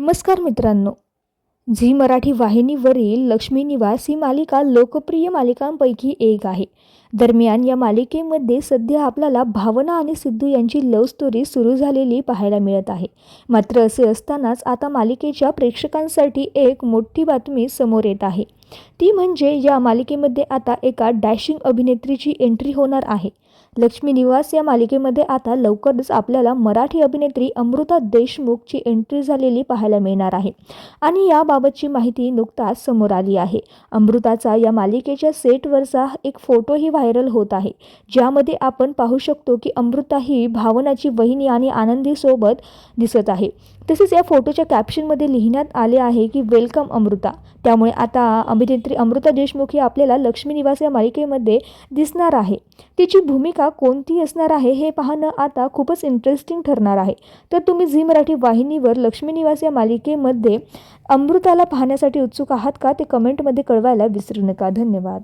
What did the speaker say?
नमस्कार मित्रांनो. झी मराठी वाहिनीवरील लक्ष्मी निवास ही मालिका लोकप्रिय मालिकांपैकी एक आहे. दरम्यान या मालिकेमध्ये सध्या आपल्याला भावना आणि सिद्धू यांची लव्ह स्टोरी सुरू झालेली पाहायला मिळत आहे. मात्र असे असतानाच आता मालिकेच्या प्रेक्षकांसाठी एक मोठी बातमी समोर येत आहे. ती म्हणजे या मालिकेमध्ये आता एका डॅशिंग अभिनेत्रीची एंट्री होणार आहे. लक्ष्मी निवास या मालिकेमध्ये आता लवकरच आपल्याला मराठी अभिनेत्री अमृता देशमुखची एंट्री झालेली पाहायला मिळणार आहे. आणि याबाबतची माहिती नुकताच समोर आली आहे. अमृताचा या मालिकेच्या सेटवरचा एक फोटोही व्हायरल होत आहे. ज्यामध्ये आपण पाहू शकतो की अमृता ही भावनाची वहिनी आणि आनंदीसोबत दिसत आहे. तसेच या फोटोच्या कॅप्शनमध्ये लिहिण्यात आले आहे की वेलकम अमृता. त्यामुळे आता अभिनेत्री अमृता देशमुख ही आपल्याला लक्ष्मी निवास या मालिकेमध्ये दिसणार आहे. तिची भूमिका कोणती असणार आहे हे पाहणं आता खूपच इंटरेस्टिंग ठरणार आहे. तर तुम्ही झी मराठी वाहिनीवर लक्ष्मी निवास या मालिकेमध्ये अमृताला पाहण्यासाठी उत्सुक आहात का? ते कमेंटमध्ये कळवायला विसरू नका. धन्यवाद.